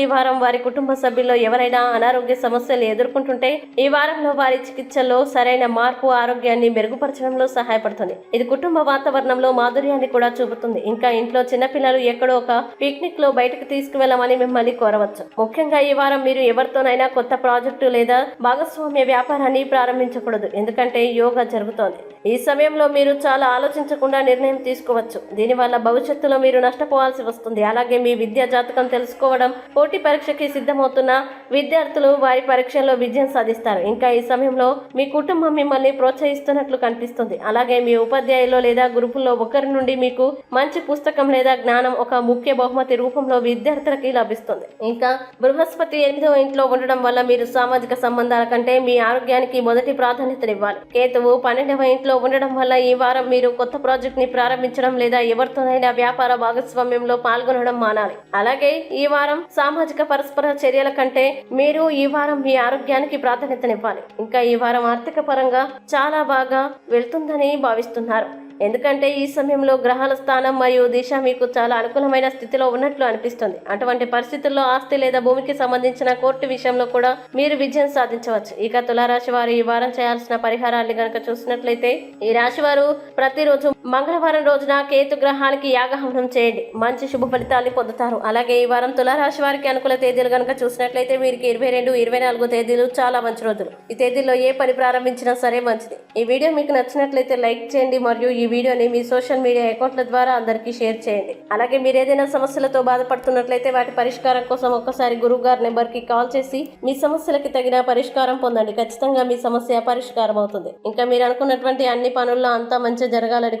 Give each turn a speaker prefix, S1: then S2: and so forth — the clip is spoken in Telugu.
S1: ఈ వారం వారి కుటుంబ సభ్యుల్లో ఎవరైనా అనారోగ్య సమస్యలు ఎదుర్కొంటుంటే ఈ వారంలో వారి చికిత్సలో సరైన మార్పు ఆరోగ్యాన్ని మెరుగుపరచడంలో సహాయపడుతుంది. ఇది కుటుంబ వాతావరణంలో మాధుర్యాన్ని కూడా చూపుతుంది. ఇంకా ఇంట్లో చిన్నపిల్లలు ఎక్కడో ఒక పిక్నిక్లో బయటకు తీసుకువెళ్ళమని మిమ్మల్ని కోరవచ్చు. ముఖ్యంగా ఈ వారం మీరు ఎవరితోనైనా కొత్త ప్రాజెక్టు లేదా భాగస్వామ్య వ్యాపారాన్ని ప్రారంభించకూడదు. ఎందుకంటే యోగా జరుగుతోంది. ఈ సమయంలో మీరు చాలా ఆలోచించకుండా నిర్ణయం తీసుకోవచ్చు. దీనివల్ల భవిష్యత్తులో మీరు నష్టపోవాల్సి వస్తుంది. అలాగే మీ విద్యా జాతకం తెలుసుకోవడం పోటీ పరీక్షకి సిద్ధమవుతున్న విద్యార్థులు వారి పరీక్షల్లో విజయం సాధిస్తారు. ఇంకా ఈ సమయంలో మీ కుటుంబం మిమ్మల్ని ప్రోత్సహిస్తున్నట్లు కనిపిస్తుంది. అలాగే మీ ఉపాధ్యాయులు లేదా గ్రూపుల్లో ఒకరి నుండి మీకు మంచి పుస్తకం లేదా జ్ఞానం ఒక ముఖ్య బహుమతి రూపంలో విద్యార్థులకి లభిస్తుంది. ఇంకా బృహస్పతి ఎనిమిదవ ఇంట్లో ఉండడం వల్ల మీరు సామాజిక సంబంధాల కంటే మీ ఆరోగ్యానికి మొదటి ప్రాధాన్యతనివ్వాలి. కేతువు పన్నెండవ ఇంట్లో ఉండడం వల్ల ఈ వారం మీరు కొత్త ప్రాజెక్ట్ని ప్రారంభించడం లేదా ఎవరితోనైనా వ్యాపార భాగస్వామ్యంలో పాల్గొనడం మానాలి. అలాగే ఈ వారం సామాజిక పరస్పర చర్యల కంటే మీరు ఈ వారం మీ ఆరోగ్యానికి ప్రాధాన్యతనివ్వాలి. ఇంకా ఈ వారం ఆర్థిక పరంగా చాలా బాగా వెళ్తుందని భావిస్తున్నారు. ఎందుకంటే ఈ సమయంలో గ్రహాల స్థానం మరియు దిశ మీకు చాలా అనుకూలమైన స్థితిలో ఉన్నట్లు అనిపిస్తుంది. అటువంటి పరిస్థితుల్లో ఆస్తి లేదా భూమికి సంబంధించిన కోర్టు విషయంలో కూడా మీరు విజయం సాధించవచ్చు. ఇక తులారాశి వారు ఈ వారం చేయాల్సిన పరిహారాన్ని గనక చూసినట్లయితే ఈ రాశి వారు ప్రతిరోజు మంగళవారం రోజున కేతు గ్రహానికి యాగహవనం చేయండి. మంచి శుభ ఫలితాలు పొందుతారు. అలాగే ఈ వారం తులారాశి వారికి అనుకూల తేదీలు గనక చూసినట్లయితే వీరికి ఇరవై రెండు ఇరవై నాలుగు తేదీలు చాలా మంచి రోజులు. ఈ తేదీల్లో ఏ పని ప్రారంభించినా సరే మంచిది. ఈ వీడియో మీకు నచ్చినట్లయితే లైక్ చేయండి. మరియు ఈ వీడియోని మీ సోషల్ మీడియా అకౌంట్ల ద్వారా అందరికీ షేర్ చేయండి. అలాగే మీరు ఏదైనా సమస్యలతో బాధపడుతున్నట్లయితే వాటి పరిష్కారం కోసం ఒక్కసారి గురువు గారి నెంబర్కి కాల్ చేసి మీ సమస్యలకి తగిన పరిష్కారం పొందండి. ఖచ్చితంగా మీ సమస్య పరిష్కారం అవుతుంది ఇంకా మీరు అనుకున్నటువంటి అన్ని పనుల్లో అంతా మంచి జరగాలని